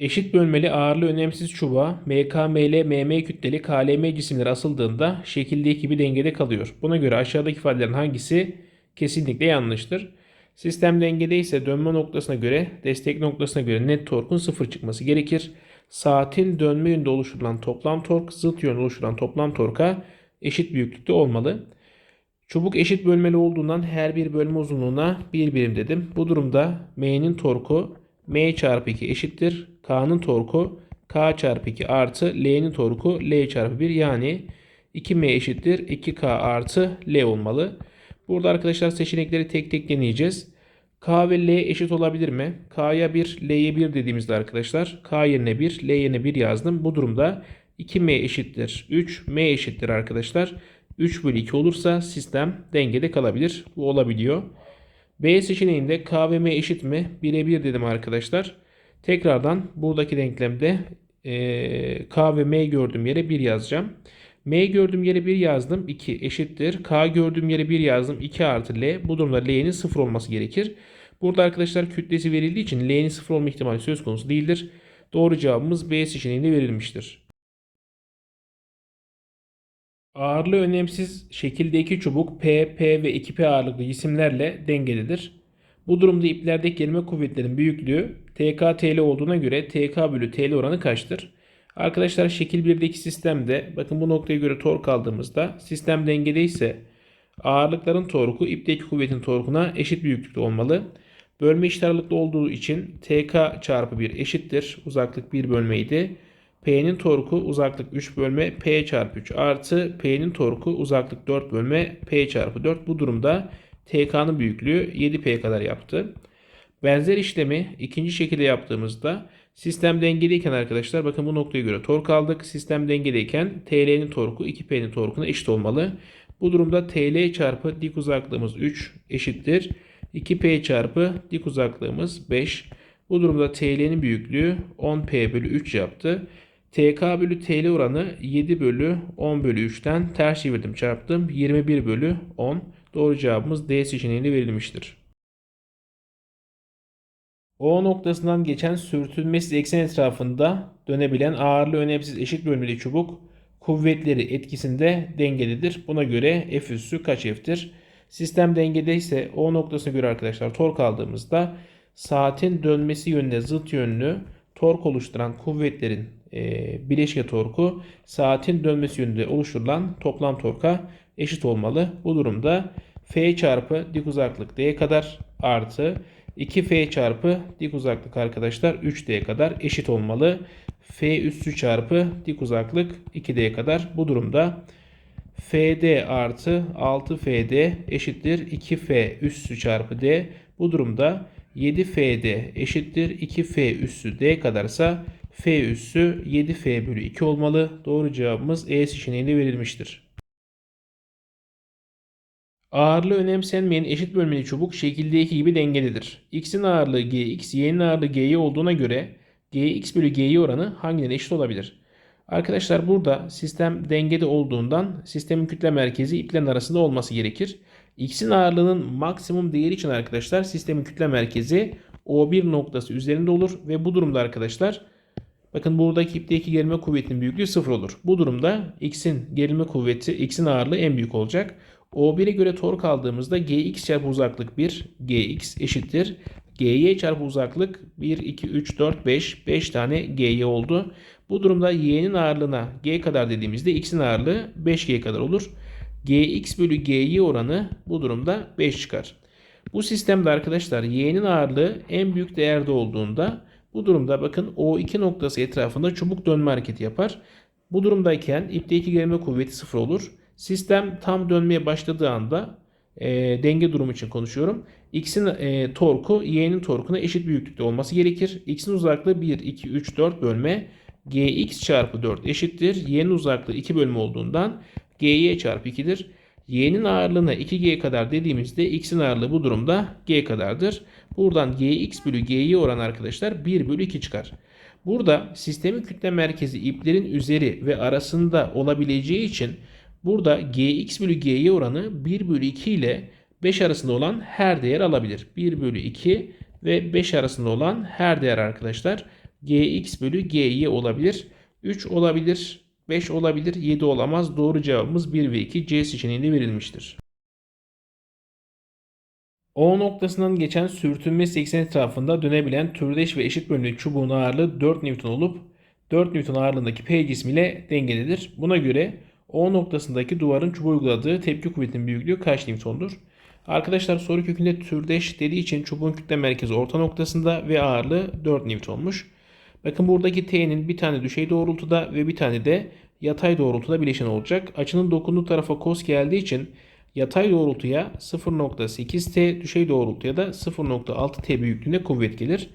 Eşit bölmeli ağırlığı önemsiz çubuğa MKML, MM kütleli KLM cisimleri asıldığında şekildeki gibi dengede kalıyor. Buna göre aşağıdaki ifadelerin hangisi kesinlikle yanlıştır? Sistem dengede ise dönme noktasına göre, destek noktasına göre net torkun sıfır çıkması gerekir. Saatin dönme yönünde oluşturulan toplam tork, zıt yönde oluşturulan toplam torka eşit büyüklükte olmalı. Çubuk eşit bölmeli olduğundan her bir bölme uzunluğuna bir birim dedim. Bu durumda M'nin torku M çarpı 2 eşittir. K'nın torku K çarpı 2 artı L'nin torku L çarpı 1 yani 2M eşittir 2K artı L olmalı. Burada arkadaşlar seçenekleri tek tek deneyeceğiz. K ve L eşit olabilir mi? K'ya 1, L'ye 1 dediğimizde arkadaşlar K yerine 1, L yerine 1 yazdım. Bu durumda 2M eşittir 3, M eşittir arkadaşlar. 3 bölü 2 olursa sistem dengede kalabilir. Bu olabiliyor. B seçeneğinde K ve M eşit mi? 1'e 1 dedim arkadaşlar. Tekrardan buradaki denklemde eee, K ve M gördüğüm yere 1 yazacağım. M gördüğüm yere 1 yazdım. 2 eşittir. K gördüğüm yere 1 yazdım. 2 artı L. Bu durumda L'nin 0 olması gerekir. Burada arkadaşlar kütlesi verildiği için L'nin 0 olma ihtimali söz konusu değildir. Doğru cevabımız B seçeneğinde verilmiştir. Ağırlığı önemsiz şekildeki çubuk P, P ve 2P ağırlıklı cisimlerle dengededir. Bu durumda iplerdeki gelme kuvvetlerin büyüklüğü TK TL olduğuna göre TK bölü TL oranı kaçtır? Arkadaşlar şekil 1'deki sistemde bakın bu noktaya göre tork aldığımızda sistem dengede ise ağırlıkların torku ipteki kuvvetin torkuna eşit büyüklükte olmalı. Bölme eşit aralıklı olduğu için TK çarpı 1 eşittir. Uzaklık 1 bölmeydi. P'nin torku uzaklık 3 bölme P çarpı 3 artı P'nin torku uzaklık 4 bölme P çarpı 4. Bu durumda TK'nın büyüklüğü 7P kadar yaptı. Benzer işlemi ikinci şekilde yaptığımızda sistem dengedeyken arkadaşlar bakın bu noktaya göre tork aldık. Sistem dengedeyken TL'nin torku 2P'nin torkuna eşit olmalı. Bu durumda TL çarpı dik uzaklığımız 3 eşittir. 2P çarpı dik uzaklığımız 5. Bu durumda TL'nin büyüklüğü 10P bölü 3 yaptı. TK bölü TL oranı 7 bölü 10 bölü 3'ten ters çevirdim çarptım. 21 bölü 10. Doğru cevabımız D seçeneğiyle verilmiştir. O noktasından geçen sürtünmesiz eksen etrafında dönebilen ağırlığı önemsiz eşit bölmeli çubuk kuvvetleri etkisinde dengededir. Buna göre F üssü kaç F'tir? Sistem dengede ise O noktasına göre arkadaşlar tork aldığımızda saatin dönmesi yönüne zıt yönlü tork oluşturan kuvvetlerin bileşke torku saatin dönmesi yönünde oluşturulan toplam torka eşit olmalı. Bu durumda F çarpı dik uzaklık D kadar artı 2F çarpı dik uzaklık arkadaşlar 3D kadar eşit olmalı. F üssü çarpı dik uzaklık 2D kadar. Bu durumda FD artı 6FD eşittir 2F üssü çarpı D. Bu durumda 7FD eşittir 2F üssü D kadarsa F üssü 7F bölü 2 olmalı. Doğru cevabımız E seçeneğinde verilmiştir. Ağırlığı önemsenmeyen eşit bölmeli çubuk şekildeki gibi dengededir. X'in ağırlığı Gx, Y'nin ağırlığı Gy olduğuna göre Gx bölü Gy oranı hangilerine eşit olabilir? Arkadaşlar burada sistem dengede olduğundan sistemin kütle merkezi iplerin arasında olması gerekir. X'in ağırlığının maksimum değeri için arkadaşlar sistemin kütle merkezi O1 noktası üzerinde olur ve bu durumda arkadaşlar bakın buradaki ipteki gerilme kuvvetinin büyüklüğü 0 olur. Bu durumda X'in gerilme kuvveti, X'in ağırlığı en büyük olacak. O1'e göre tork aldığımızda Gx çarpı uzaklık 1, Gx eşittir. Gy çarpı uzaklık 1, 2, 3, 4, 5. 5 tane Gy oldu. Bu durumda Y'nin ağırlığına G kadar dediğimizde X'in ağırlığı 5G kadar olur. Gx bölü Gy oranı bu durumda 5 çıkar. Bu sistemde arkadaşlar Y'nin ağırlığı en büyük değerde olduğunda bu durumda bakın O2 noktası etrafında çubuk dönme hareketi yapar. Bu durumdayken ipteki gerilme kuvveti 0 olur. Sistem tam dönmeye başladığı anda e, denge durumu için konuşuyorum. X'in e, torku Y'nin torkuna eşit büyüklükte olması gerekir. X'in uzaklığı 1, 2, 3, 4 bölme Gx çarpı 4 eşittir. Y'nin uzaklığı 2 bölme olduğundan Gy çarpı 2'dir. Y'nin ağırlığına 2G kadar dediğimizde X'in ağırlığı bu durumda G kadardır. Buradan Gx bölü Gy oran arkadaşlar 1 bölü 2 çıkar. Burada sistemin kütle merkezi iplerin üzeri ve arasında olabileceği için burada Gx bölü Gy oranı 1 bölü 2 ile 5 arasında olan her değer alabilir. 1 bölü 2 ve 5 arasında olan her değer arkadaşlar Gx bölü Gy olabilir. 3 olabilir. 5 olabilir. 7 olamaz. Doğru cevabımız 1 ve 2 C seçeneğinde verilmiştir. O noktasından geçen sürtünme eksen etrafında dönebilen türdeş ve eşit bölümlü çubuğun ağırlığı 4 Newton olup 4 Newton ağırlığındaki P cismiyle dengededir. Buna göre O noktasındaki duvarın çubuğa uyguladığı tepki kuvvetinin büyüklüğü kaç Newton'dur? Arkadaşlar soru kökünde türdeş dediği için çubuğun kütle merkezi orta noktasında ve ağırlığı 4 Newton'muş. Bakın buradaki T'nin bir tane düşey doğrultuda ve bir tane de yatay doğrultuda bileşen olacak. Açının dokunduğu tarafa kos geldiği için Yatay doğrultuya 0.8T, düşey doğrultuya da 0.6T büyüklüğünde kuvvet gelir.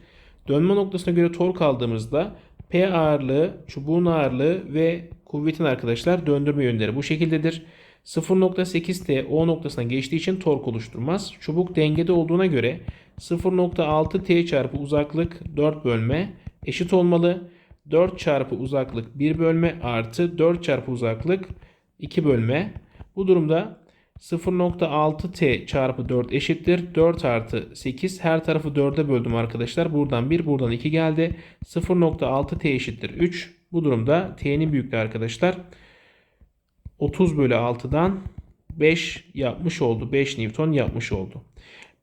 Dönme noktasına göre tork aldığımızda P ağırlığı, çubuğun ağırlığı ve kuvvetin arkadaşlar döndürme yönleri bu şekildedir. 0.8T O noktasına geçtiği için tork oluşturmaz. Çubuk dengede olduğuna göre 0.6T çarpı uzaklık 4 bölme eşit olmalı. 4 çarpı uzaklık 1 bölme artı 4 çarpı uzaklık 2 bölme. Bu durumda 0.6t çarpı 4 eşittir. 4 artı 8 her tarafı 4'e böldüm arkadaşlar. Buradan 1 buradan 2 geldi. 0.6t eşittir 3. Bu durumda t'nin büyüklüğü arkadaşlar 30 bölü 6'dan 5 yapmış oldu. 5 Newton yapmış oldu.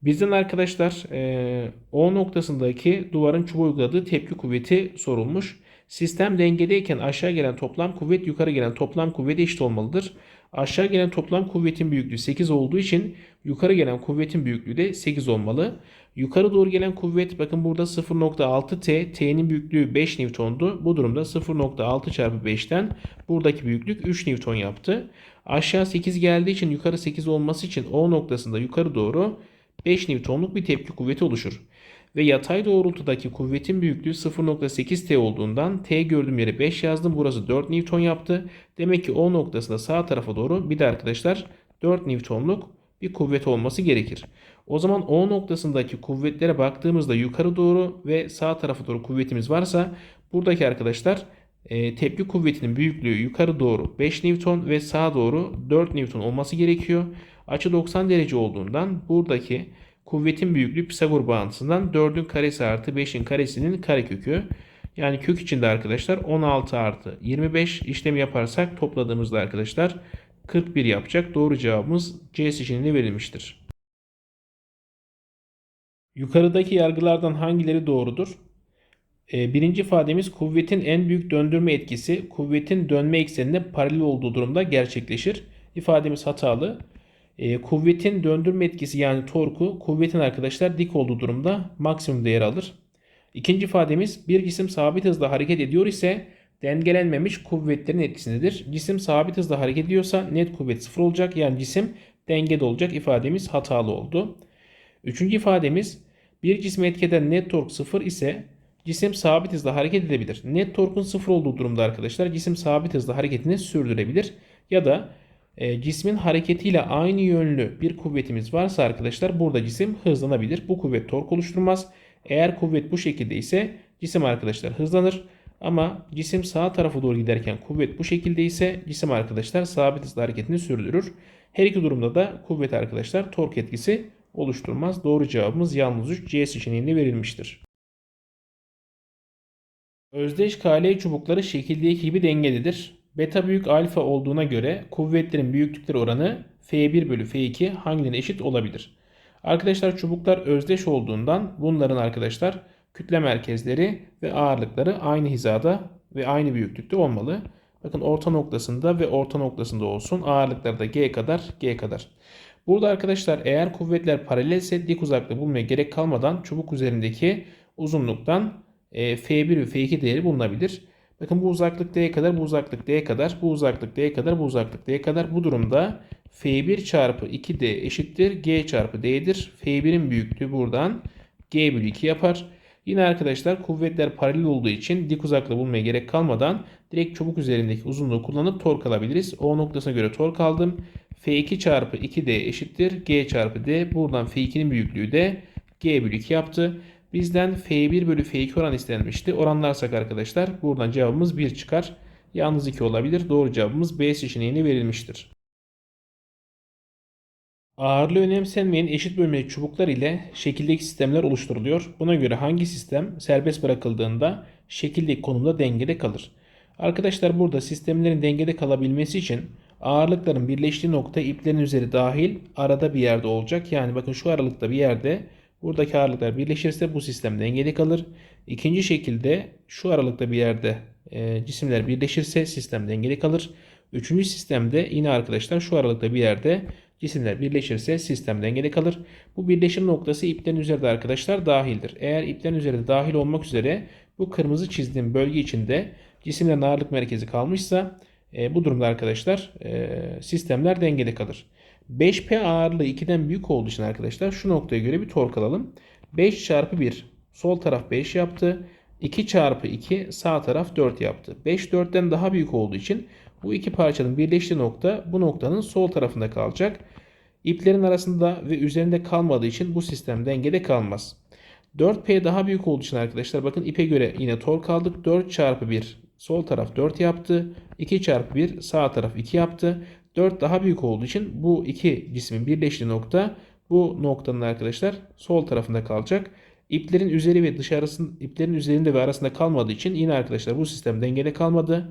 Bizden arkadaşlar e, O noktasındaki duvarın çubuğa uyguladığı tepki kuvveti sorulmuş. Sistem dengedeyken aşağı gelen toplam kuvvet yukarı gelen toplam kuvvete eşit olmalıdır. Aşağı gelen toplam kuvvetin büyüklüğü 8 olduğu için yukarı gelen kuvvetin büyüklüğü de 8 olmalı. Yukarı doğru gelen kuvvet bakın burada 0.6T, T'nin büyüklüğü 5 Newton'du. Bu durumda 0.6 çarpı 5'ten buradaki büyüklük 3 Newton yaptı. Aşağı 8 geldiği için yukarı 8 olması için O noktasında yukarı doğru 5 Newton'luk bir tepki kuvveti oluşur. Ve yatay doğrultudaki kuvvetin büyüklüğü 0.8T olduğundan T gördüğüm yere 5 yazdım. Burası 4 Newton yaptı. Demek ki O noktasında sağ tarafa doğru bir de arkadaşlar 4 Newton'luk bir kuvvet olması gerekir. O zaman O noktasındaki kuvvetlere baktığımızda yukarı doğru ve sağ tarafa doğru kuvvetimiz varsa buradaki arkadaşlar e, tepki kuvvetinin büyüklüğü yukarı doğru 5 Newton ve sağa doğru 4 Newton olması gerekiyor. Açı 90 derece olduğundan buradaki kuvvetin büyüklüğü Pisagor bağıntısından 4'ün karesi artı 5'in karesinin karekökü. Yani kök içinde arkadaşlar 16 artı 25 işlemi yaparsak topladığımızda arkadaşlar 41 yapacak. Doğru cevabımız C seçeneğine verilmiştir. Yukarıdaki yargılardan hangileri doğrudur? Ee, birinci ifademiz kuvvetin en büyük döndürme etkisi kuvvetin dönme eksenine paralel olduğu durumda gerçekleşir. İfademiz hatalı. E, kuvvetin döndürme etkisi yani torku kuvvetin arkadaşlar dik olduğu durumda maksimum değer alır. İkinci ifademiz bir cisim sabit hızla hareket ediyor ise dengelenmemiş kuvvetlerin etkisindedir. Cisim sabit hızla hareket ediyorsa net kuvvet sıfır olacak yani cisim dengede olacak ifademiz hatalı oldu. Üçüncü ifademiz bir cisme etkeden net tork sıfır ise cisim sabit hızla hareket edebilir. Net torkun sıfır olduğu durumda arkadaşlar cisim sabit hızla hareketini sürdürebilir. Ya da e, cismin hareketiyle aynı yönlü bir kuvvetimiz varsa arkadaşlar burada cisim hızlanabilir. Bu kuvvet tork oluşturmaz. Eğer kuvvet bu şekilde ise cisim arkadaşlar hızlanır. Ama cisim sağ tarafa doğru giderken kuvvet bu şekilde ise cisim arkadaşlar sabit hızla hareketini sürdürür. Her iki durumda da kuvvet arkadaşlar tork etkisi oluşturmaz. Doğru cevabımız yalnız 3 C seçeneğinde verilmiştir. Özdeş KL çubukları şekildeki gibi dengelidir. Beta büyük alfa olduğuna göre kuvvetlerin büyüklükleri oranı F1 bölü F2 hangilerine eşit olabilir? Arkadaşlar çubuklar özdeş olduğundan bunların arkadaşlar kütle merkezleri ve ağırlıkları aynı hizada ve aynı büyüklükte olmalı. Bakın orta noktasında ve orta noktasında olsun. Ağırlıkları da G kadar G kadar. Burada arkadaşlar eğer kuvvetler paralelse dik uzaklığı bulmaya gerek kalmadan çubuk üzerindeki uzunluktan e, F1 ve F2 değeri bulunabilir. Bakın bu uzaklık D'ye kadar, bu uzaklık D'ye kadar, bu uzaklık D'ye kadar, bu uzaklık D'ye kadar. Bu durumda F1 çarpı 2D eşittir G çarpı D'dir. F1'in büyüklüğü buradan G bölü 2 yapar. Yine arkadaşlar kuvvetler paralel olduğu için dik uzaklığı bulmaya gerek kalmadan direkt çubuk üzerindeki uzunluğu kullanıp tork alabiliriz. O noktasına göre tork aldım. F2 çarpı 2D eşittir G çarpı D. Buradan F2'nin büyüklüğü de G bölü 2 yaptı. Bizden F1 bölü F2 oran istenmişti. Oranlarsak arkadaşlar buradan cevabımız 1 çıkar. Yalnız 2 olabilir. Doğru cevabımız B seçeneğine verilmiştir. Ağırlığı önemsenmeyen eşit bölmeli çubuklar ile şekildeki sistemler oluşturuluyor. Buna göre hangi sistem serbest bırakıldığında şekildeki konumda dengede kalır? Arkadaşlar burada sistemlerin dengede kalabilmesi için ağırlıkların birleştiği nokta iplerin üzeri dahil arada bir yerde olacak. Yani bakın şu aralıkta bir yerde buradaki ağırlıklar birleşirse bu sistem dengede kalır. İkinci şekilde şu aralıkta bir yerde e, cisimler birleşirse sistem dengede kalır. Üçüncü sistemde yine arkadaşlar şu aralıkta bir yerde cisimler birleşirse sistem dengede kalır. Bu birleşim noktası iplerin üzerinde arkadaşlar dahildir. Eğer iplerin üzerinde dahil olmak üzere bu kırmızı çizdiğim bölge içinde cisimlerin ağırlık merkezi kalmışsa e, bu durumda arkadaşlar e, sistemler dengede kalır. 5P ağırlığı 2'den büyük olduğu için arkadaşlar şu noktaya göre bir tork alalım. 5 çarpı 1 sol taraf 5 yaptı. 2 çarpı 2 sağ taraf 4 yaptı. 5 4'ten daha büyük olduğu için bu iki parçanın birleştiği nokta bu noktanın sol tarafında kalacak. İplerin arasında ve üzerinde kalmadığı için bu sistem dengede kalmaz. 4P daha büyük olduğu için arkadaşlar bakın ipe göre yine tork aldık. 4 çarpı 1 sol taraf 4 yaptı. 2 çarpı 1 sağ taraf 2 yaptı. 4 daha büyük olduğu için bu iki cismin birleştiği nokta bu noktanın arkadaşlar sol tarafında kalacak. İplerin üzeri ve dışarısında iplerin üzerinde ve arasında kalmadığı için yine arkadaşlar bu sistem dengede kalmadı.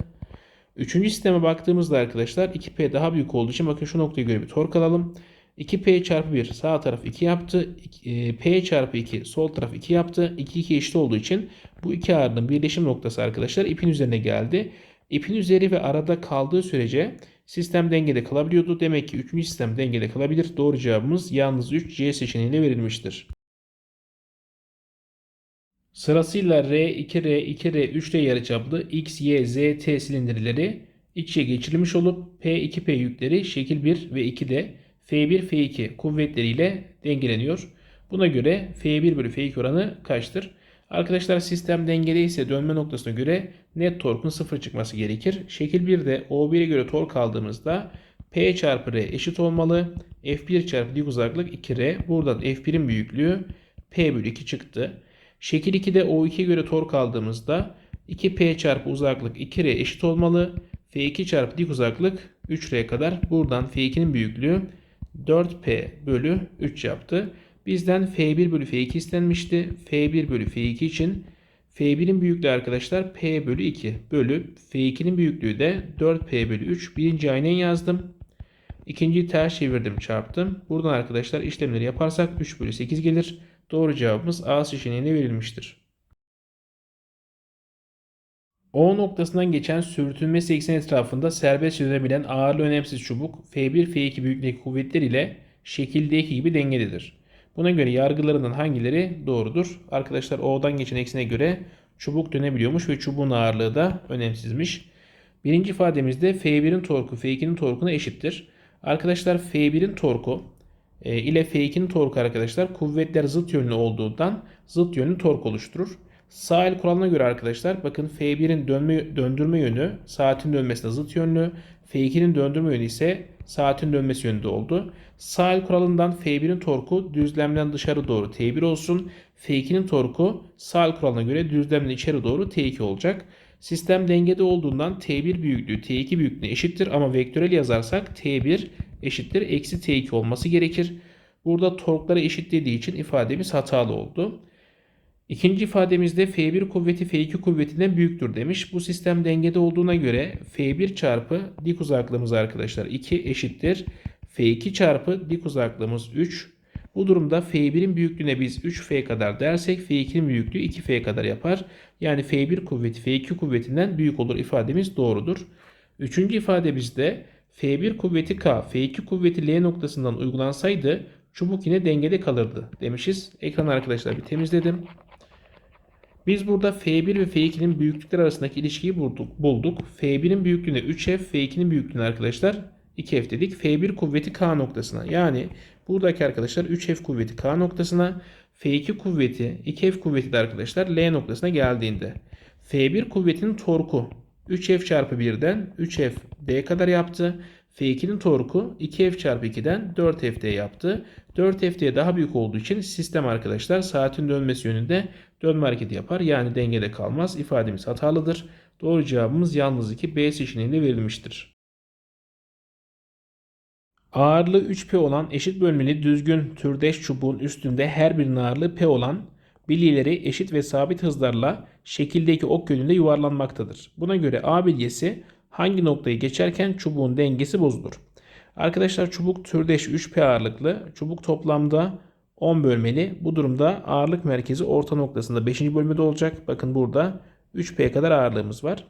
Üçüncü sisteme baktığımızda arkadaşlar 2P daha büyük olduğu için bakın şu noktaya göre bir tork alalım. 2P çarpı 1 sağ taraf 2 yaptı. e, P çarpı 2 sol taraf 2 yaptı. 2 2 eşit olduğu için bu iki ağırlığın birleşim noktası arkadaşlar ipin üzerine geldi. İpin üzeri ve arada kaldığı sürece sistem dengede kalabiliyordu. Demek ki 3. sistem dengede kalabilir. Doğru cevabımız yalnız 3 C seçeneğiyle verilmiştir. Sırasıyla R, 2R, 2R, 3R yarıçaplı X, Y, Z, T silindirleri iç içe geçirilmiş olup P2P yükleri şekil 1 ve 2'de F1, F2 kuvvetleriyle dengeleniyor. Buna göre F1 bölü F2 oranı kaçtır? Arkadaşlar sistem dengede ise dönme noktasına göre net torkun 0 çıkması gerekir. Şekil 1'de O1'e göre tork aldığımızda P çarpı R eşit olmalı. F1 çarpı dik uzaklık 2R. Buradan F1'in büyüklüğü P bölü 2 çıktı. Şekil 2'de O2'ye göre tork aldığımızda 2P çarpı uzaklık 2R eşit olmalı. F2 çarpı dik uzaklık 3R kadar. Buradan F2'nin büyüklüğü 4P bölü 3 yaptı. Bizden F1 bölü F2 istenmişti. F1 bölü F2 için F1'in büyüklüğü arkadaşlar P bölü 2 bölü F2'nin büyüklüğü de 4P bölü 3. Birinci aynen yazdım. İkinciyi ters çevirdim çarptım. Buradan arkadaşlar işlemleri yaparsak 3 bölü 8 gelir. Doğru cevabımız A seçeneğine verilmiştir. O noktasından geçen sürtünmesi eksen etrafında serbest dönebilen ağırlı önemsiz çubuk F1 F2 büyüklüğündeki kuvvetler ile şekildeki gibi dengededir. Buna göre yargılarından hangileri doğrudur? Arkadaşlar O'dan geçen eksene göre çubuk dönebiliyormuş ve çubuğun ağırlığı da önemsizmiş. Birinci ifademizde F1'in torku F2'nin torkuna eşittir. Arkadaşlar F1'in torku e, ile F2'nin torku arkadaşlar kuvvetler zıt yönlü olduğundan zıt yönlü tork oluşturur. Sağ el kuralına göre arkadaşlar bakın F1'in dönme, döndürme yönü saatin dönmesine zıt yönlü. F2'nin döndürme yönü ise saatin dönmesi yönünde oldu. Sağ el kuralından F1'in torku düzlemden dışarı doğru T1 olsun. F2'nin torku sağ el kuralına göre düzlemden içeri doğru T2 olacak. Sistem dengede olduğundan T1 büyüklüğü T2 büyüklüğüne eşittir ama vektörel yazarsak T1 eşittir eksi T2 olması gerekir. Burada torkları eşitlediği için ifademiz hatalı oldu. İkinci ifademizde F1 kuvveti F2 kuvvetinden büyüktür demiş. Bu sistem dengede olduğuna göre F1 çarpı dik uzaklığımız arkadaşlar 2 eşittir. F2 çarpı dik uzaklığımız 3. Bu durumda F1'in büyüklüğüne biz 3F kadar dersek F2'nin büyüklüğü 2F kadar yapar. Yani F1 kuvveti F2 kuvvetinden büyük olur ifademiz doğrudur. Üçüncü ifademizde F1 kuvveti K, F2 kuvveti L noktasından uygulansaydı çubuk yine dengede kalırdı demişiz. Ekranı arkadaşlar bir temizledim. Biz burada F1 ve F2'nin büyüklükler arasındaki ilişkiyi bulduk. bulduk. F1'in büyüklüğüne 3F, F2'nin büyüklüğüne arkadaşlar 2F dedik. F1 kuvveti K noktasına. Yani buradaki arkadaşlar 3F kuvveti K noktasına, F2 kuvveti 2F kuvveti de arkadaşlar L noktasına geldiğinde. F1 kuvvetinin torku 3F çarpı 1'den 3F D kadar yaptı. F2'nin torku 2F çarpı 2'den 4FD yaptı. 4FD daha büyük olduğu için sistem arkadaşlar saatin dönmesi yönünde dönme hareketi yapar. Yani dengede kalmaz. İfademiz hatalıdır. Doğru cevabımız yalnız 2 B seçeneğinde verilmiştir. Ağırlığı 3P olan eşit bölmeli düzgün türdeş çubuğun üstünde her birinin ağırlığı P olan bilyeleri eşit ve sabit hızlarla şekildeki ok yönünde yuvarlanmaktadır. Buna göre A bilyesi hangi noktayı geçerken çubuğun dengesi bozulur? Arkadaşlar çubuk türdeş 3P ağırlıklı. Çubuk toplamda 10 bölmeli. Bu durumda ağırlık merkezi orta noktasında 5. bölmede olacak. Bakın burada 3P kadar ağırlığımız var.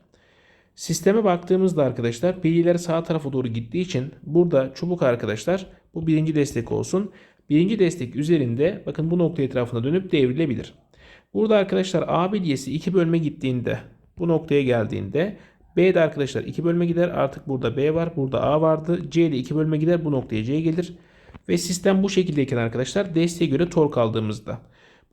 Sisteme baktığımızda arkadaşlar bilyeler sağ tarafa doğru gittiği için burada çubuk arkadaşlar bu birinci destek olsun. Birinci destek üzerinde bakın bu nokta etrafına dönüp devrilebilir. Burada arkadaşlar A bilyesi 2 bölme gittiğinde bu noktaya geldiğinde B'de arkadaşlar 2 bölme gider. Artık burada B var. Burada A vardı. C'de 2 bölme gider. Bu noktaya C gelir. Ve sistem bu şekildeyken arkadaşlar desteğe göre tork aldığımızda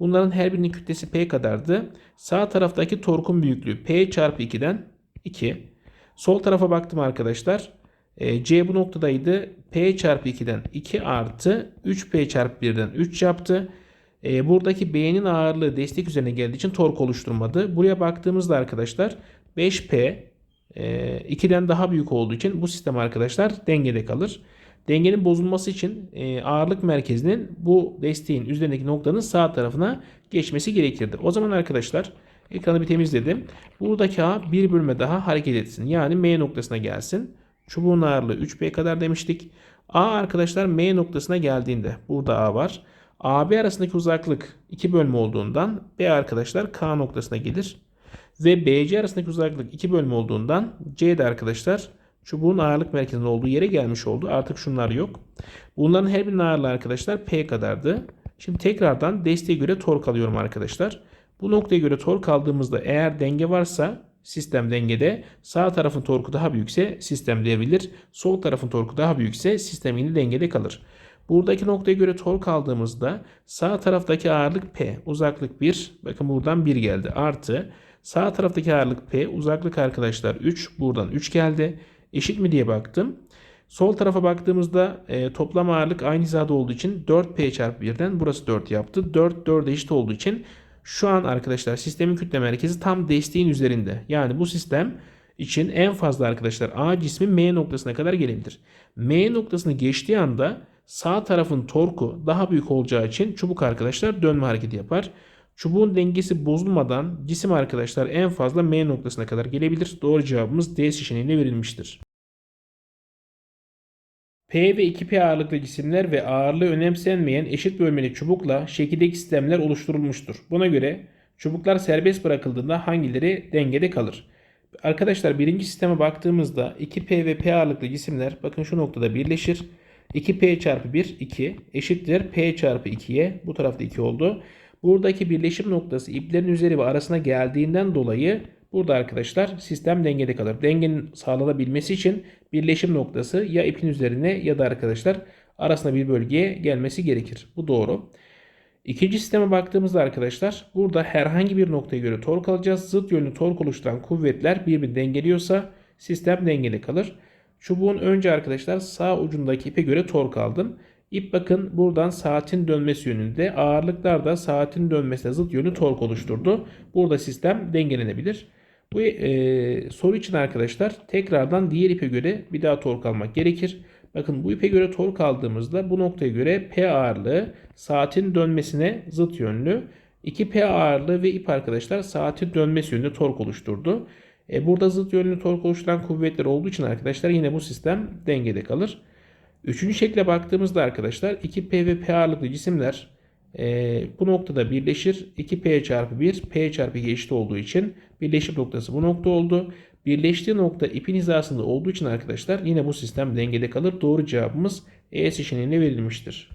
bunların her birinin kütlesi P kadardı. Sağ taraftaki torkun büyüklüğü P çarpı 2'den 2. Sol tarafa baktım arkadaşlar. E, C bu noktadaydı. P çarpı 2'den 2 artı 3P çarpı 1'den 3 yaptı. E, buradaki B'nin ağırlığı destek üzerine geldiği için tork oluşturmadı. Buraya baktığımızda arkadaşlar 5P e, 2'den daha büyük olduğu için bu sistem arkadaşlar dengede kalır. Dengenin bozulması için e, ağırlık merkezinin bu desteğin üzerindeki noktanın sağ tarafına geçmesi gerekirdi. O zaman arkadaşlar ekranı bir temizledim. Buradaki A bir bölme daha hareket etsin. Yani M noktasına gelsin. Çubuğun ağırlığı 3B kadar demiştik. A arkadaşlar M noktasına geldiğinde burada A var. AB arasındaki uzaklık 2 bölme olduğundan B arkadaşlar K noktasına gelir. Ve BC arasındaki uzaklık 2 bölme olduğundan C de arkadaşlar çubuğun ağırlık merkezinin olduğu yere gelmiş oldu. Artık şunlar yok. Bunların her birinin ağırlığı arkadaşlar P kadardı. Şimdi tekrardan desteğe göre tork alıyorum arkadaşlar. Bu noktaya göre tork aldığımızda eğer denge varsa sistem dengede sağ tarafın torku daha büyükse sistem devrilir. Sol tarafın torku daha büyükse sistem yine dengede kalır. Buradaki noktaya göre tork aldığımızda sağ taraftaki ağırlık P uzaklık 1 bakın buradan 1 geldi artı sağ taraftaki ağırlık P uzaklık arkadaşlar 3 buradan 3 geldi eşit mi diye baktım. Sol tarafa baktığımızda e, toplam ağırlık aynı hizada olduğu için 4P çarpı 1'den burası 4 yaptı. 4 4'e eşit olduğu için şu an arkadaşlar sistemin kütle merkezi tam desteğin üzerinde. Yani bu sistem için en fazla arkadaşlar A cismi M noktasına kadar gelebilir. M noktasını geçtiği anda sağ tarafın torku daha büyük olacağı için çubuk arkadaşlar dönme hareketi yapar. Çubuğun dengesi bozulmadan cisim arkadaşlar en fazla M noktasına kadar gelebilir. Doğru cevabımız D seçeneğine verilmiştir. P ve 2P ağırlıklı cisimler ve ağırlığı önemsenmeyen eşit bölmeli çubukla şekildeki sistemler oluşturulmuştur. Buna göre çubuklar serbest bırakıldığında hangileri dengede kalır? Arkadaşlar birinci sisteme baktığımızda 2P ve P ağırlıklı cisimler bakın şu noktada birleşir. 2P çarpı 1 2 eşittir P çarpı 2'ye bu tarafta 2 oldu. Buradaki birleşim noktası iplerin üzeri ve arasına geldiğinden dolayı burada arkadaşlar sistem dengede kalır. Dengenin sağlanabilmesi için birleşim noktası ya ipin üzerine ya da arkadaşlar arasında bir bölgeye gelmesi gerekir. Bu doğru. İkinci sisteme baktığımızda arkadaşlar burada herhangi bir noktaya göre tork alacağız. Zıt yönlü tork oluşturan kuvvetler birbirini dengeliyorsa sistem dengede kalır. Çubuğun önce arkadaşlar sağ ucundaki ipe göre tork aldım. İp bakın buradan saatin dönmesi yönünde. Ağırlıklar da saatin dönmesine zıt yönlü tork oluşturdu. Burada sistem dengelenebilir. Bu e, soru için arkadaşlar tekrardan diğer ipe göre bir daha tork almak gerekir. Bakın bu ipe göre tork aldığımızda bu noktaya göre P ağırlığı saatin dönmesine zıt yönlü. 2P ağırlığı ve ip arkadaşlar saatin dönmesi yönünde tork oluşturdu. E, burada zıt yönlü tork oluşturan kuvvetler olduğu için arkadaşlar yine bu sistem dengede kalır. Üçüncü şekle baktığımızda arkadaşlar 2P ve P ağırlıklı cisimler e, bu noktada birleşir. 2P çarpı 1 P çarpı 2 eşit olduğu için birleşim noktası bu nokta oldu. Birleştiği nokta ipin hizasında olduğu için arkadaşlar yine bu sistem dengede kalır. Doğru cevabımız E seçeneğine verilmiştir.